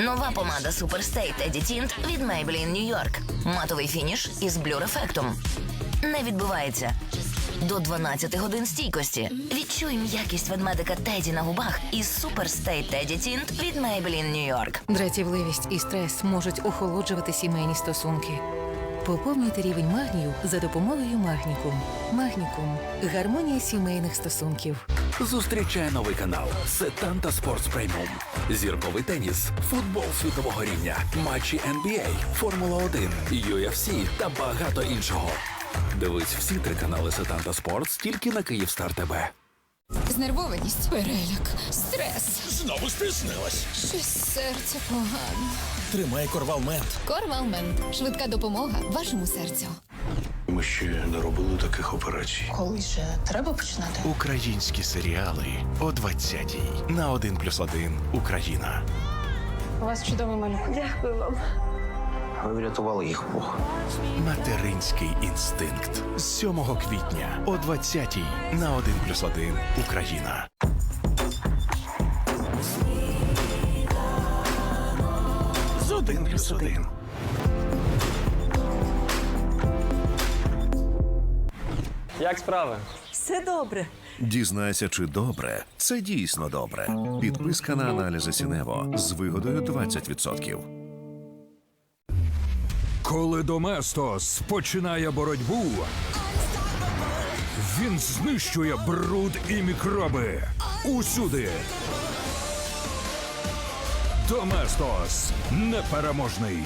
Нова помада Superstay Teddy Tint від Maybelline New York. Матовий фініш із блюр-ефектом. Не відбивається. До 12 годин стійкості. Відчуй м'якість ведмедика Теді на губах із Superstay Teddy Tint від Maybelline New York. Дратівливість і стрес можуть охолоджувати сімейні стосунки. Поповнюйте рівень магнію за допомогою Магнікум. Магнікум гармонія сімейних стосунків. Зустрічає новий канал Сетанта Спортс Преміум. Зірковий теніс, футбол світового рівня, матчі NBA, Формула 1, UFC та багато іншого. Дивись всі три канали Сетанта Спортс тільки на Київстар ТВ. Знервованість, переляк, стрес. Знову стиснилась. Щось серце погано. Тримай корвалмент. Корвалмент. Швидка допомога вашому серцю. Ми ще не робили таких операцій. Коли же треба починати? Українські серіали о 20-й на 1 плюс 1 Україна. У вас чудовий малюк. Ви врятували їх Бог. Материнський інстинкт з 7 квітня о 20-й на 1 плюс 1 Україна. З 1 плюс 1. Як справи? Все добре. Дізнайся, чи добре. Це дійсно добре. Підписка на аналізи Сінево з вигодою 20%. Коли Доместос починає боротьбу, він знищує бруд і мікроби усюди. Доместос непереможний.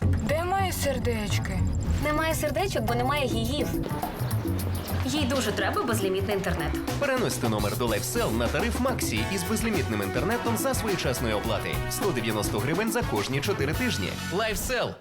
Де моє сердечки? Немає сердечок, бо немає гігів. Їй дуже треба безлімітний інтернет. Переносьте номер до LifeCell на тариф Максі із безлімітним інтернетом за своєчасної оплати. 190 гривень за кожні 4 тижні. LifeSell.